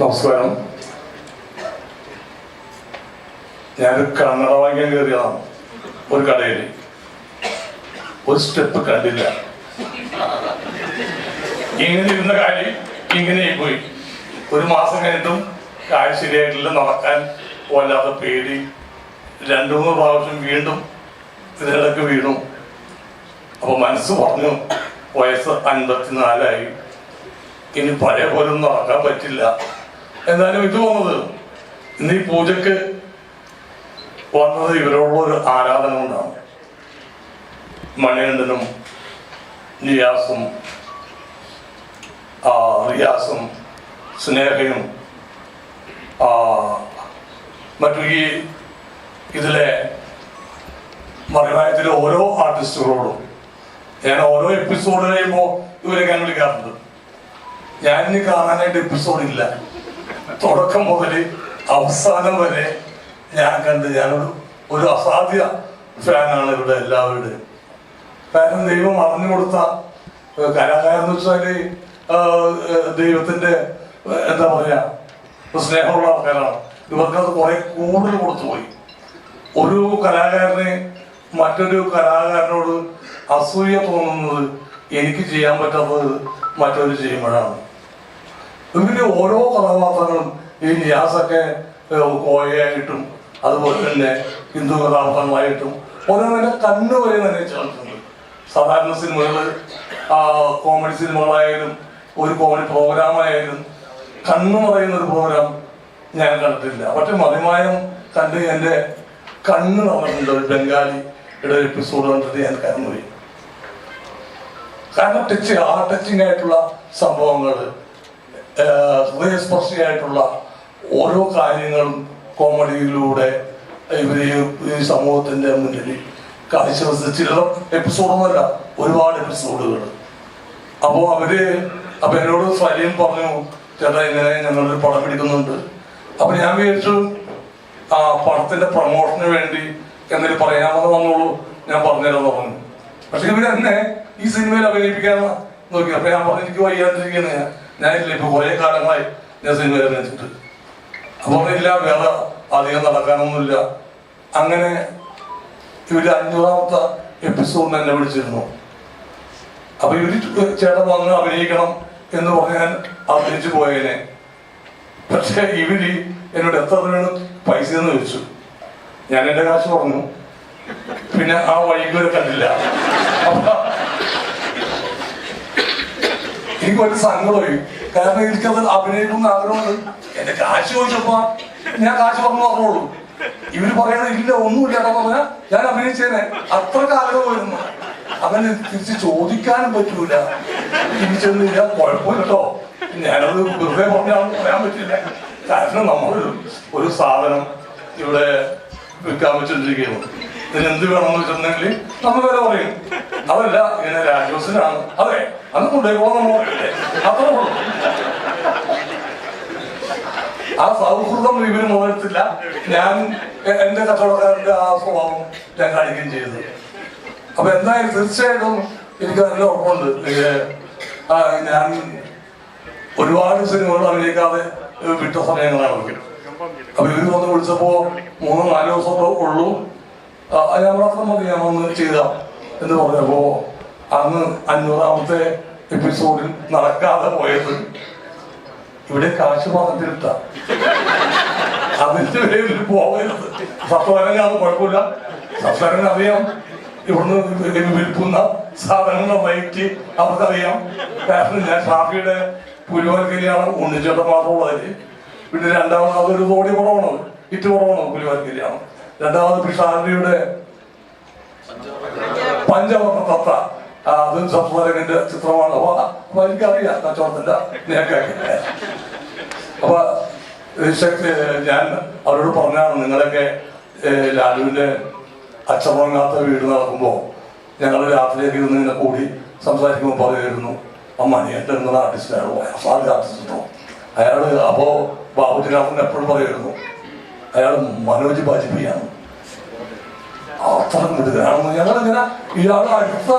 നമസ്കാരം. ഞാൻ കണ്ണട വാങ്ങിക്കാൻ കയറിയതാണ്. ഒരു കടയിൽ ഒരു സ്റ്റെപ്പ് കണ്ടില്ല. ഇങ്ങനെ ഇരുന്ന കാര്യം ഇങ്ങനെ പോയി ഒരു മാസം കഴിഞ്ഞിട്ടും കാര്യം ശരിയായിട്ടില്ല നടക്കാൻ വല്ലാത്ത പേടി. രണ്ടു മൂന്ന് പ്രാവശ്യം വീണ്ടും തിരക്ക് വീണു. അപ്പൊ മനസ്സ് പറഞ്ഞു വയസ്സ് അൻപത്തിനാലായി. ഇനി പഴയ പോലും നടക്കാൻ പറ്റില്ല. എന്നാലും ഇത് വന്നത് ഇന്ന് ഈ പൂജക്ക് വന്നത് ഇവരോടുള്ള ഒരു ആരാധന കൊണ്ടാണ് മണികണ്ഠനും നിയാസും റിയാസും സ്നേഹയും മറ്റു ഈ ഇതിലെ മറിനായത്തിലെ ഓരോ ആർട്ടിസ്റ്റുകളോടും ഞാൻ ഓരോ എപ്പിസോഡ് ഇവരെ ഞാൻ വിളിക്കാറുണ്ട്. ഞാൻ ഇനി കാണാനായിട്ട് എപ്പിസോഡ് ഇല്ല. തുടക്കം മുതൽ അവസാനം വരെ ഞാൻ കണ്ട് ഞാനൊരു ഒരു അസാധ്യ ഫാനാണ് ഇവിടെ എല്ലാവരുടെയും കാരണം ദൈവം അറിഞ്ഞു കൊടുത്ത കലാകാരൻ എന്ന് വെച്ചാൽ ദൈവത്തിന്റെ എന്താ പറയാ സ്നേഹമുള്ള ആൾക്കാരാണ്. ഇവർക്കത് കുറെ കൂടുതൽ കൊടുത്തുപോയി ഒരു കലാകാരനെ മറ്റൊരു കലാകാരനോട് അസൂയ തോന്നുന്നത് എനിക്ക് ചെയ്യാൻ പറ്റാത്തത് മറ്റൊരു ചെയ്യുമ്പോഴാണ്. ഇവർ ഓരോ കഥാപാത്രങ്ങളും ഈ നിയാസൊക്കെ ഏഹ്, കോയയായിട്ടും അതുപോലെ തന്നെ ഹിന്ദു കഥാപാത്രങ്ങളായിട്ടും ഓരോന്നിന്റെ കണ്ണു വരെ തന്നെ ചേർക്കുന്നത് സാധാരണ സിനിമകൾ കോമഡി സിനിമകളായാലും ഒരു കോമഡി പ്രോഗ്രാം ആയാലും കണ്ണു പറയുന്ന ഒരു പ്രോഗ്രാം ഞാൻ കണ്ടിട്ടില്ല. പക്ഷെ മതിമായം കണ്ട് എന്റെ കണ്ണ് നടന്നിട്ടുണ്ട് ഒരു ബംഗാളിയുടെ ഒരു എപ്പിസോഡ് കണ്ടിട്ട് ഞാൻ കരന്നുപോയി കാരണം ടച്ച് ആ ടച്ചിങ് ആയിട്ടുള്ള സംഭവങ്ങൾ ഹൃദയസ്പർശിയായിട്ടുള്ള ഓരോ കാര്യങ്ങളും കോമഡിയിലൂടെ ഇവർ ഈ സമൂഹത്തിന്റെ മുന്നിൽ കാഴ്ചവെച്ച ചില എപ്പിസോഡൊന്നുമല്ല ഒരുപാട് എപ്പിസോഡുകൾ അപ്പോൾ അവർ അപ്പൊ എന്നോട് സലീം പറഞ്ഞു ചേട്ടാ ഇങ്ങനെ ഞങ്ങളൊരു പടം പിടിക്കുന്നുണ്ട്. അപ്പൊ ഞാൻ വിചാരിച്ചു ആ പടത്തിന്റെ പ്രൊമോഷന് വേണ്ടി എന്തെങ്കിലും പറയാമെന്ന് വന്നോളൂ ഞാൻ പറഞ്ഞുതരാന്ന് പറഞ്ഞു പക്ഷെ ഇവർ എന്നെ ഈ സിനിമയിൽ അഭിനയിപ്പിക്കാൻ നോക്കി അപ്പൊ ഞാൻ പറഞ്ഞു എനിക്ക് വയ്യാതിരിക്കുന്ന ഞാനില്ല ഇപ്പൊ കുറെ കാലങ്ങളായി ഞാൻ സിനിമ അഭിനയിച്ചിട്ട്. അപ്പൊ ഇല്ല വേറെ അധികം നടക്കാനൊന്നുമില്ല. അങ്ങനെ ഇവർ അഞ്ഞൂറാമത്തെ എപ്പിസോഡിന് എന്നെ വിളിച്ചിരുന്നു. അപ്പൊ ഇവർ ചേട്ടൻ വന്ന് അഭിനയിക്കണം എന്ന് പറഞ്ഞാൽ അഭിനയിച്ചു പോയേനെ. പക്ഷെ ഇവർ എന്നോട് എത്ര രൂപയാണ് പൈസ എന്ന് ചോദിച്ചു. ഞാൻ എന്റെ കാശ് പറഞ്ഞു. പിന്നെ ആ വഴിക്ക് കണ്ടില്ല. എനിക്ക് വലിയ സങ്കടമായി കാരണം എനിക്കത് അഭിനയിക്കുന്ന ആഗ്രഹമുണ്ട്. എന്റെ കാശ് ചോദിച്ചപ്പോ ഞാൻ കാശ് പറഞ്ഞു പറഞ്ഞോളൂ ഇവർ പറയണത് ഇല്ല ഒന്നുമില്ല എന്ന് ഞാൻ അഭിനയിച്ചേനെ. അത്രയ്ക്ക് ആഗ്രഹമായിരുന്നു അങ്ങനെ തിരിച്ച് ചോദിക്കാനും പറ്റൂല. തിരിച്ചൊന്നുമില്ല കുഴപ്പമില്ല കേട്ടോ. ഞാനത് വെറുതെ പറഞ്ഞാണെന്ന് പറയാൻ പറ്റില്ല. കാരണം നമ്മളൊരു ഒരു സാധനം ഇവിടെ വിൽക്കാൻ വെച്ചോണ്ടിരിക്കുകയാണ്. ഇതിന് എന്ത് വേണമെന്ന് വെച്ചിട്ടുണ്ടെങ്കിൽ നമ്മൾ വില പറയും. അതല്ല ഇങ്ങനെ രാജോസിനാണ് അതെ അന്ന് കൊണ്ടുപോയിക്കോളാം നമ്മൾ ആ സൗഹൃദം ഇവർ മുതലെടുത്തില്ല. ഞാൻ എന്റെ കച്ചവടക്കാരന്റെ ആ സ്വഭാവം ഞാൻ കാണിക്കുകയും ചെയ്തത്. അപ്പൊ എന്തായാലും തീർച്ചയായിട്ടും എനിക്ക് നല്ല ഉറപ്പുണ്ട്. ഞാൻ ഒരുപാട് സിനിമകൾ അഭിനയിക്കാതെ വിട്ട സമയങ്ങളാണ്. അപ്പൊ ഇവർ വന്ന് വിളിച്ചപ്പോ മൂന്നോ നാലോ ദിവസം ഉള്ളൂ. മാത്രം മതി ഞാൻ ഒന്ന് ചെയ്താം എന്ന് പറഞ്ഞപ്പോ അന്ന് അഞ്ഞൂറാമത്തെ എപ്പിസോഡിൽ നടക്കാതെ പോയത്. ഇവിടെ കാശ് അതിന്റെ പേരിൽ പോകരുത്. സത്വരങ്ങാണ് കുഴപ്പമില്ല. സത്വരങ്ങ അറിയാം ഇവിടുന്ന് വിൽക്കുന്ന സാധനങ്ങളുടെ റേറ്റ് അവർക്കറിയാം. കാരണം ഞാൻ ഷാഫിയുടെ പുലിവാൽക്കരിയാണ് ഉണ്ണിച്ചേട്ടൻ മാത്രമുള്ളതിൽ പിന്നെ രണ്ടാമത് അതൊരു തോടി കുറവാണ്. ഇറ്റ് കുറവാണ് പുലിവാൽക്കരിയാണ് രണ്ടാമത് പിഷാരിയുടെ പഞ്ചവർണ തത്ത. അതും സത്വരകന്റെ ചിത്രമാണ്. അപ്പൊ അപ്പൊ എനിക്കറിയാം കച്ചവടത്തിന്റെ നേക്കാക്കി അപ്പൊ ഞാൻ അവരോട് പറഞ്ഞാണ് നിങ്ങളൊക്കെ ലാലുവിന്റെ അച്ചമുറങ്ങാത്ത വീട് നടക്കുമ്പോ ഞങ്ങൾ രാത്രിയൊക്കെ ഇരുന്ന് ഇങ്ങനെ കൂടി സംസാരിക്കുമ്പോൾ പറയുമായിരുന്നു അമ്മ എന്റെ നിങ്ങളുടെ ആർട്ടിസ്റ്റാണ് അസാധ്യ ആർട്ടിസ്റ്റോ അയാൾ അപ്പോ ബാബുജിനാഥൻ എപ്പോഴും പറയുമായിരുന്നു അയാൾ മനോജ് ബാജ്പേയിയാണ് അത്ര മിടുകനാണെന്ന് ഞങ്ങളിങ്ങനെ ഇയാൾ അടുത്ത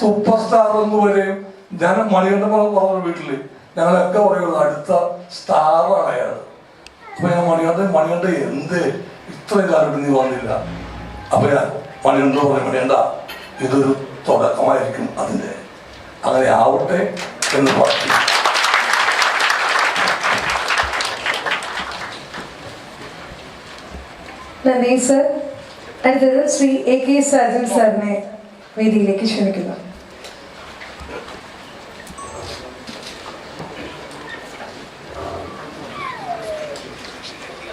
സൂപ്പർ സ്റ്റാർ എന്ന് വരെയും ഞാൻ മണികണ്ഠൻ പറഞ്ഞ വീട്ടിൽ ഞങ്ങളൊക്കെ പറയുള്ളൂ അടുത്ത സ്റ്റാറാണ് അയാൾ. അപ്പൊ ഞാൻ മണികണ്ഠൻ മണികണ്ഠ എന്ത് ഇത്രയും കാലം നീ വന്നില്ല? അപ്പൊ ഞാൻ മണികണ്ഠ പറഞ്ഞു മണികണ്ഠ ഇതൊരു തുടക്കമായിരിക്കും അതിന്റെ അങ്ങനെ ആവട്ടെ എന്ന് പറഞ്ഞു. നന്ദി സർ അടുത്തത് ശ്രീ എ കെ സാജൻ സാറിനെ വേദിയിലേക്ക് ക്ഷണിക്കുന്നു